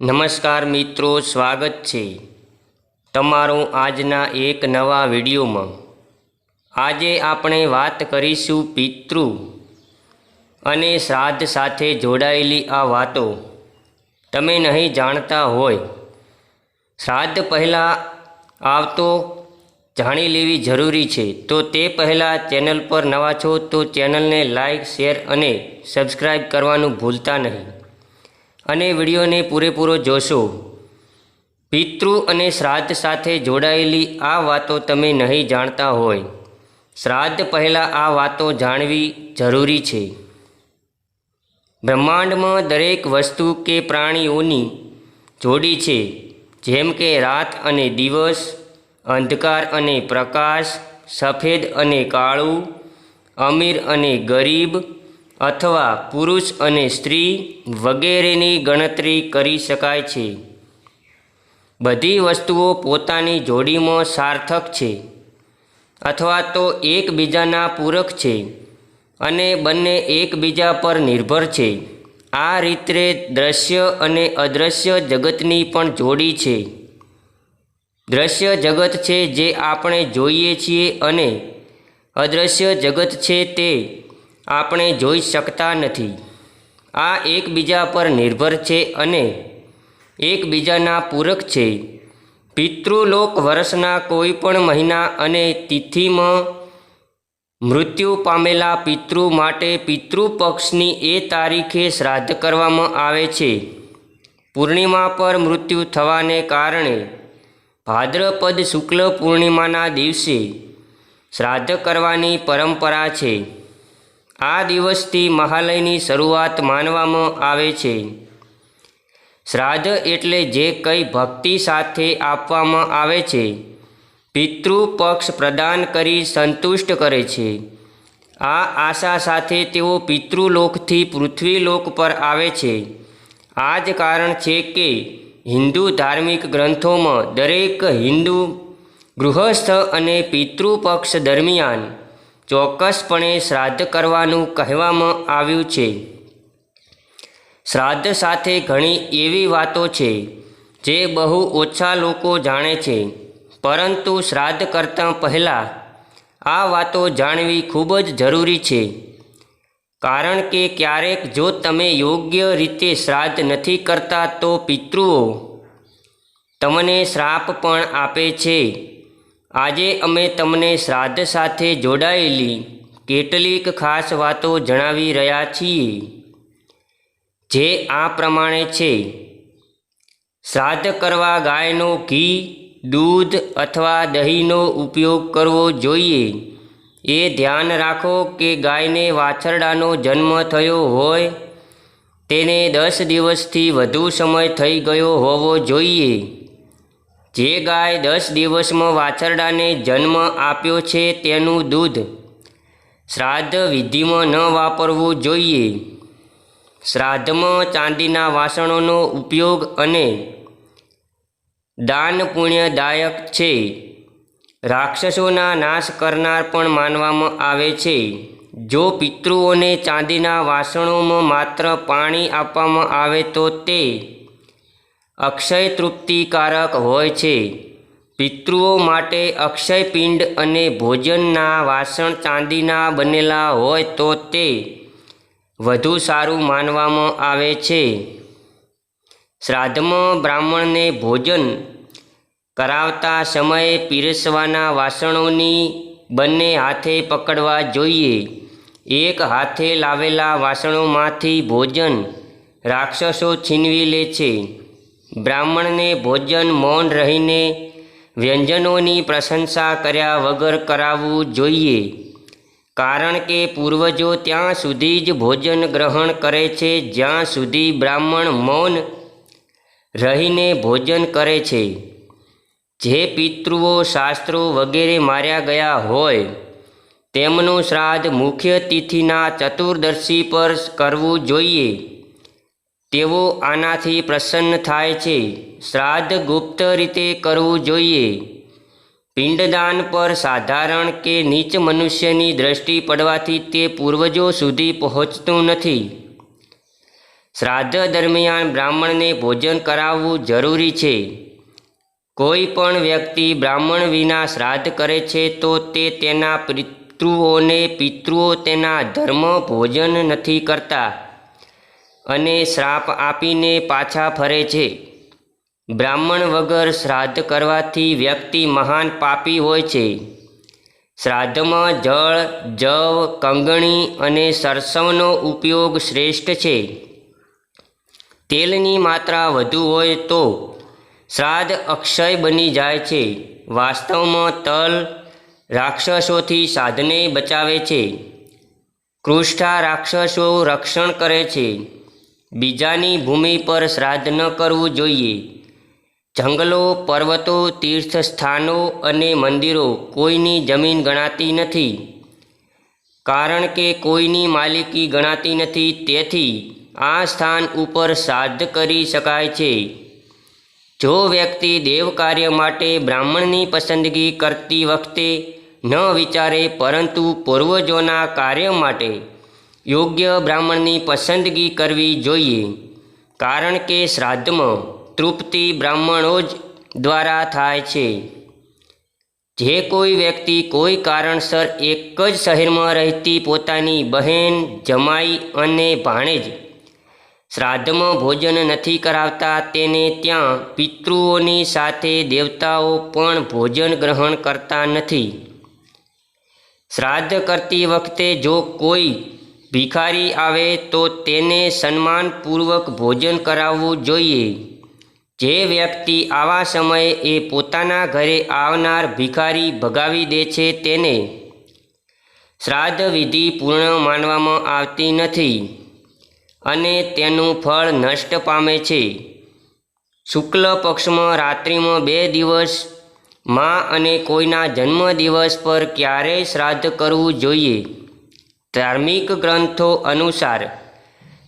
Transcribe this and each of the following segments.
નમસ્કાર મિત્રો, સ્વાગત છે તમારું આજના એક નવા વિડીયોમાં. આજે આપણે વાત કરીશું પિતૃ અને શ્રાદ્ધ સાથે જોડાયેલી આ વાતો. તમે નહીં જાણતા હોય. શ્રાદ્ધ પહેલાં આવતો જાણી લેવી જરૂરી છે. તો તે પહેલાં ચેનલ પર નવા છો તો ચેનલને લાઇક શેર અને સબસ્ક્રાઈબ કરવાનું ભૂલતા નહીં. અને વિડીયોને પૂરેપૂરો જોશો. પિતૃ અને શ્રાદ્ધ સાથે જોડાયેલી આ વાતો તમે નહીં જાણતા હોય. શ્રાદ્ધ પહેલાં આ વાતો જાણવી જરૂરી છે. બ્રહ્માંડમાં દરેક વસ્તુ કે પ્રાણીઓની જોડી છે, જેમ કે રાત અને દિવસ, અંધકાર અને પ્રકાશ, સફેદ અને કાળું, અમીર અને ગરીબ અથવા પુરુષ અને સ્ત્રી વગેરેની ગણતરી કરી શકાય છે. બધી વસ્તુઓ પોતાની જોડીમાં સાર્થક છે અથવા તો એકબીજાના પૂરક છે અને બંને એકબીજા પર નિર્ભર છે. આ રીતે દ્રશ્ય અને અદૃશ્ય જગતની પણ જોડી છે. દ્રશ્ય જગત છે જે આપણે જોઈએ છીએ અને અદૃશ્ય જગત છે તે આપણે જોઈ શકતા નથી. આ એકબીજા પર નિર્ભર છે અને એકબીજાના પૂરક છે. પિતૃલોક વર્ષના કોઈ પણ મહિના અને તિથિમાં મૃત્યુ પામેલા પિતૃ માટે પિતૃપક્ષની એ તારીખે શ્રાદ્ધ કરવામાં આવે છે. પૂર્ણિમા પર મૃત્યુ થવાને કારણે ભાદ્રપદ શુક્લ પૂર્ણિમાના દિવસે શ્રાદ્ધ કરવાની પરંપરા છે. આ દિવસથી મહાલયની શરૂઆત માનવામાં આવે છે. શ્રાદ્ધ એટલે જે કંઈ ભક્તિ સાથે આપવામાં આવે છે. પિતૃ પક્ષ પ્રદાન કરી સંતુષ્ટ કરે છે. આ આશા સાથે તેઓ પિતૃલોકથી પૃથ્વીલોક પર આવે છે. આ જ કારણ છે કે હિન્દુ ધાર્મિક ગ્રંથોમાં દરેક હિન્દુ ગૃહસ્થ અને પિતૃપક્ષ દરમિયાન ચોક્કસપણે શ્રાદ્ધ કરવાનું કહેવામાં આવ્યું છે. શ્રાદ્ધ સાથે ઘણી એવી વાતો છે, જે બહુ ઓછા લોકો જાણે છે. પરંતુ શ્રાદ્ધ કરતાં પહેલાં આ વાતો જાણવી ખૂબ જ જરૂરી છે. કારણ કે ક્યારેક જો તમે યોગ્ય રીતે શ્રાદ્ધ નથી કરતા તો પિતૃઓ તમને શ્રાપ પણ આપે છે. આજે અમે તમને શ્રાદ્ધ સાથે જોડાયેલી કેટલીક ખાસ વાતો જણાવી રહ્યા છીએ. જે આ પ્રમાણે છે. શ્રાદ્ધ કરવા ગાયનો ઘી, દૂધ અથવા દહીંનો ઉપયોગ કરવો જોઈએ. એ ધ્યાન રાખો કે ગાયને વાછરડાનો જન્મ થયો હોય, તેને દસ દિવસથી વધુ સમય થઈ ગયો હોવો જોઈએ. જે ગાય દસ દિવસમાં વાછરડાને જન્મ આપ્યો છે તેનું દૂધ શ્રાદ્ધ વિધિમાં ન વાપરવું જોઈએ. શ્રાદ્ધમાં ચાંદીના વાસણોનો ઉપયોગ અને દાન પુણ્યદાયક છે. રાક્ષસોના નાશ કરનાર પણ માનવામાં આવે છે. જો પિતૃઓને ચાંદીના વાસણોમાં માત્ર પાણી આપવામાં આવે તો તે અક્ષય તૃપ્તિકારક હોય છે. પિતૃઓ માટે અક્ષય પિંડ અને ભોજનના વાસણ ચાંદીના બનેલા હોય તો તે વધુ સારું માનવામાં આવે છે. શ્રાદ્ધમાં બ્રાહ્મણને ભોજન કરાવતા સમયે પીરસવાના વાસણોની બંને હાથે પકડવા જોઈએ. એક હાથે લાવેલા વાસણોમાંથી ભોજન રાક્ષસો છીનવી લે છે. બ્રાહ્મણને ભોજન, મૌન રહીને વ્યંજનોની પ્રશંસા કર્યા વગર કરાવવું જોઈએ. કારણ કે પૂર્વજો ત્યાં સુધી જ ભોજન ગ્રહણ કરે છે, જ્યાં સુધી બ્રાહ્મણ મૌન રહીને ભોજન કરે છે. જે પિતૃઓ શાસ્ત્રો વગેરે માર્યા ગયા હોય, તેમનું શ્રાદ્ધ મુખ્ય તિથિના ચતુર્દશી પર કરવું જોઈએ. તેઓ આનાથી પ્રસન્ન થાય છે. શ્રાદ્ધ ગુપ્ત રીતે કરવું જોઈએ. પિંડદાન પર સાધારણ કે નીચ મનુષ્યની દ્રષ્ટિ પડવાથી તે પૂર્વજો સુધી પહોંચતું નથી. શ્રાદ્ધ દરમિયાન બ્રાહ્મણને ભોજન કરાવવું જરૂરી છે. કોઈ પણ વ્યક્તિ બ્રાહ્મણ વિના શ્રાદ્ધ કરે છે તો તે તેના પિતૃઓને પિતૃઓ તેના ધર્મ ભોજન નથી કરતા. અને શ્રાપ આપીને પાછા ફરે છે. બ્રાહ્મણ વગર શ્રાદ્ધ કરવાથી વ્યક્તિ મહાન પાપી હોય છે. શ્રાદ્ધમાં જળ, જવ, કંગણી અને સરસવનો ઉપયોગ શ્રેષ્ઠ છે. તેલની માત્રા વધુ હોય તો શ્રાદ્ધ અક્ષય બની જાય છે. વાસ્તવમાં તલ રાક્ષસોથી સાધને બચાવે છે. કૃષ્ઠા રાક્ષસો રક્ષણ કરે છે. બીજાની ભૂમિ પર શ્રાદ્ધ ન કરવું જોઈએ. જંગલો, પર્વતો, તીર્થસ્થાનો અને મંદિરો કોઈની જમીન ગણાતી નથી. કારણ કે કોઈની માલિકી ગણાતી નથી, તેથી આ સ્થાન ઉપર શ્રાદ્ધ કરી શકાય છે. જો વ્યક્તિ દેવ કાર્ય માટે બ્રાહ્મણની પસંદગી કરતી વખતે ન વિચારે, પરંતુ પૂર્વજોના કાર્ય માટે યોગ્ય બ્રાહ્મણની પસંદગી કરવી જોઈએ. કારણ કે શ્રાદ્ધમાં તૃપ્તિ બ્રાહ્મણો જ દ્વારા થાય છે. જે કોઈ વ્યક્તિ કોઈ કારણસર એક જ શહેરમાં રહેતી પોતાની બહેન, જમાઈ અને ભાણેજ શ્રાદ્ધમાં ભોજન નથી કરાવતા, તેને ત્યાં પિતૃઓની સાથે દેવતાઓ પણ ભોજન ગ્રહણ કરતા નથી. શ્રાદ્ધ કરતી વખતે જો કોઈ ભિખારી આવે તો તેને સન્માનપૂર્વક ભોજન કરાવવું જોઈએ. જે વ્યક્તિ આવા સમયે એ પોતાના ઘરે આવનાર ભિખારી ભગાવી દે છે તેને શ્રાદ્ધ વિધિ પૂર્ણ માનવામાં આવતી નથી અને તેનું ફળ નષ્ટ પામે છે. શુક્લ પક્ષમાં રાત્રિમાં બે દિવસ, માં અને કોઈના જન્મદિવસ પર ક્યારેય શ્રાદ્ધ કરવું જોઈએ. ધાર્મિક ગ્રંથો અનુસાર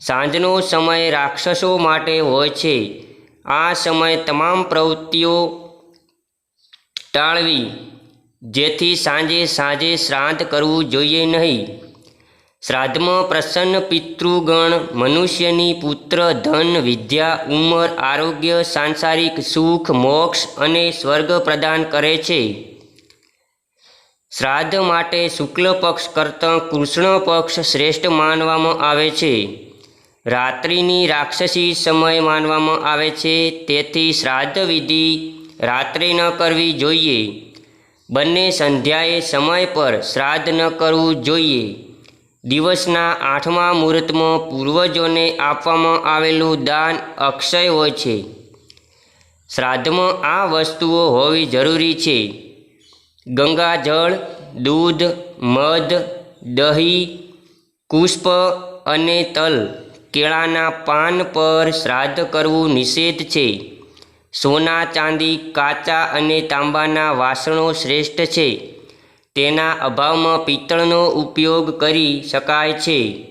સાંજનો સમય રાક્ષસો માટે હોય છે. આ સમય તમામ પ્રવૃત્તિઓ ટાળવી, જેથી સાંજે સાંજે શ્રાદ્ધ કરવું જોઈએ નહીં. શ્રાદ્ધમાં પ્રસન્ન પિતૃગણ, મનુષ્યની પુત્ર, ધન, વિદ્યા, ઉંમર, આરોગ્ય, સાંસારિક સુખ, મોક્ષ અને સ્વર્ગ પ્રદાન કરે છે. શ્રાદ્ધ માટે શુક્લ પક્ષ કરતાં કૃષ્ણ પક્ષ શ્રેષ્ઠ માનવામાં આવે છે. રાત્રિની રાક્ષસી સમય માનવામાં આવે છે. તેથી શ્રાદ્ધ વિધિ રાત્રે ન કરવી જોઈએ. બંને સંધ્યાએ સમય પર શ્રાદ્ધ ન કરવું જોઈએ. દિવસના આઠમા મુહૂર્તમાં પૂર્વજોને આપવામાં આવેલું દાન અક્ષય હોય છે. શ્રાદ્ધમાં આ વસ્તુઓ હોવી જરૂરી છે. ગંગાજળ દૂધ, મધ, દહીં પુષ્પ અને તલ કેળાના પાન પર શ્રાદ્ધ કરવું નિષેધ છે. સોના, ચાંદી, કાચા અને તાંબાના વાસણો શ્રેષ્ઠ છે. તેના અભાવમાં પિત્તળનો ઉપયોગ કરી શકાય છે.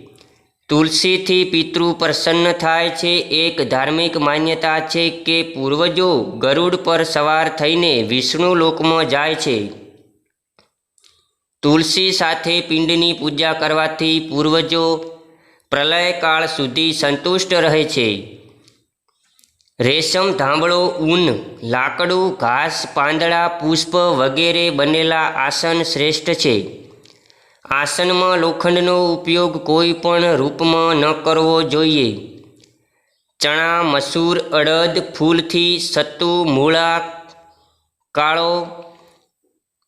તુલસીથી પિતૃ પ્રસન્ન થાય છે એક ધાર્મિક માન્યતા છે કે પૂર્વજો ગરુડ પર સવાર થઈને વિષ્ણુ લોકમાં જાય છે. તુલસી સાથે પિંડની પૂજા કરવાથી પૂર્વજો પ્રલયકાળ સુધી સંતુષ્ટ રહે છે. રેશમ, ધાંબળો, ઊન, લાકડું, ઘાસ, પાંદડા, પુષ્પ વગેરે બનેલા આસન શ્રેષ્ઠ છે. આસનમાં લોખંડનો ઉપયોગ કોઈ પણ રૂપમાં ન કરવો જોઈએ. ચણા, મસૂર, અડદ, ફૂલથી સત્તુ, મૂળા, કાળો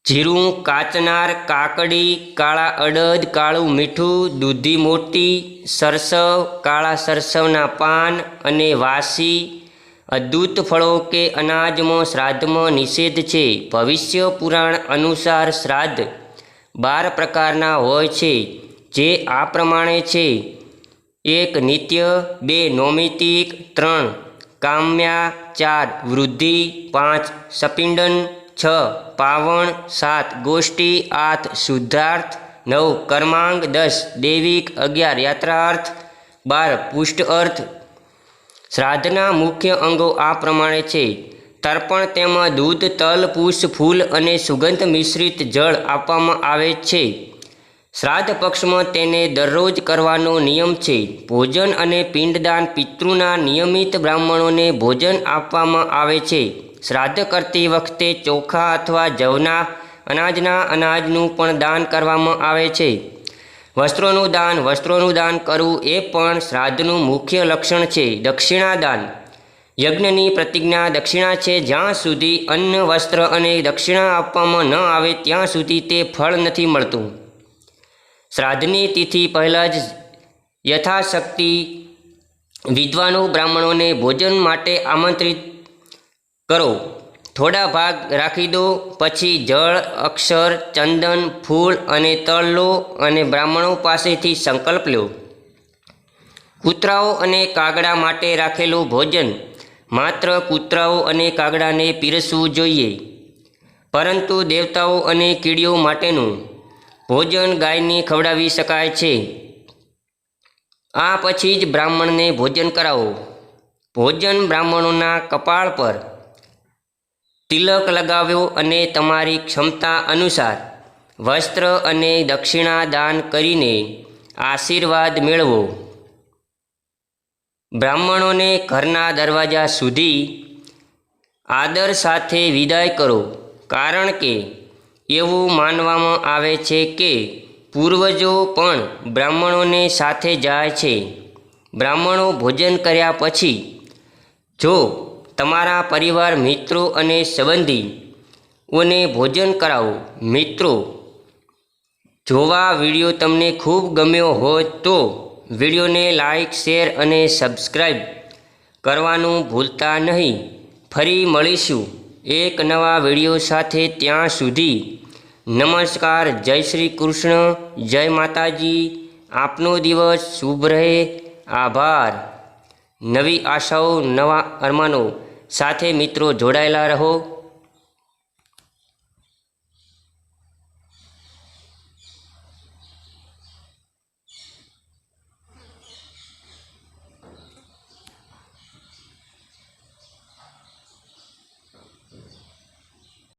જીરું, કાચનાર, કાકડી, કાળા અડદ, કાળું મીઠું, દૂધી મોટી, સરસવ, કાળા સરસવના પાન અને વાસી. અદ્ભુત ફળો કે અનાજમાં શ્રાદ્ધમાં નિષેધ છે. ભવિષ્ય પુરાણ અનુસાર શ્રાદ્ધ બાર પ્રકારના હોય છે, જે આ પ્રમાણે છે. એક નિત્ય, બે નોમિતિક, ત્રણ કામ્યા, ચાર વૃદ્ધિ, પાંચ સપિંડન છ, પાવણ, સાત, ગોષ્ઠી, આઠ, શુદ્ધાર્થ, નવ, કર્માંગ, દસ, દૈવિક, અગિયાર, યાત્રાર્થ, બાર પુષ્ટ અર્થ શ્રાદ્ધના મુખ્ય અંગો આ પ્રમાણે છે. તર્પણ તેમાં દૂધ, તલ પુષ ફૂલ અને સુગંધ મિશ્રિત જળ આપવામાં આવે છે. શ્રાદ્ધ પક્ષમાં તેને દરરોજ કરવાનો નિયમ છે. ભોજન અને પિંડદાન પિતૃના નિયમિત બ્રાહ્મણોને ભોજન આપવામાં આવે છે. શ્રાદ્ધ કરતી વખતે ચોખા અથવા જવના અનાજના અનાજનું પણ દાન કરવામાં આવે છે. વસ્ત્રોનું દાન વસ્ત્રોનું દાન કરવું એ પણ શ્રાદ્ધનું મુખ્ય લક્ષણ છે. દક્ષિણાદાન યજ્ઞની પ્રતિજ્ઞા દક્ષિણા છે. જ્યાં સુધી અન્ન, વસ્ત્ર અને દક્ષિણા આપવામાં ન આવે ત્યાં સુધી તે ફળ નથી મળતું. શ્રાદ્ધની તિથિ પહેલાં જ યથાશક્તિ વિદ્વાનો, બ્રાહ્મણોને ભોજન માટે આમંત્રિત કરો. થોડા ભાગ રાખી દો, પછી જળ, અક્ષર, ચંદન, ફૂલ અને તળ લો અને બ્રાહ્મણો પાસેથી સંકલ્પ લો. કૂતરાઓ અને કાગડા માટે રાખેલું ભોજન માત્ર કૂતરાઓ અને કાગડાને પીરસવું જોઈએ. પરંતુ દેવતાઓ અને કીડીઓ માટેનું ભોજન ગાયને ખવડાવી શકાય છે. આ પછી જ બ્રાહ્મણને ભોજન કરાવો. ભોજન બ્રાહ્મણોના કપાળ પર તિલક લગાવ્યો અને તમારી ક્ષમતા અનુસાર વસ્ત્ર અને દક્ષિણા દાન કરીને આશીર્વાદ મેળવો. બ્રાહ્મણોને ઘરના દરવાજા સુધી આદર સાથે વિદાય કરો, કારણ કે એવું માનવામાં આવે છે કે પૂર્વજો પણ બ્રાહ્મણોને સાથે જાય છે. બ્રાહ્મણો ભોજન કર્યા પછી જો તમારા પરિવાર, મિત્રો અને સંબંધીઓને ભોજન કરાવો. મિત્રો, જોવા વીડિયો તમને ખૂબ ગમ્યો હોય તો વિડીયોને લાઈક, શેર અને સબસ્ક્રાઈબ કરવાનું ભૂલતા નહીં. ફરી મળીશું એક નવા વીડિયો સાથે ત્યાં સુધી. નમસ્કાર, જય શ્રી કૃષ્ણ, જય માતાજી. આપનો દિવસ શુભ રહે. આભાર. નવી આશાઓ, નવા અરમાનો સાથે મિત્રો જોડાયેલા રહો.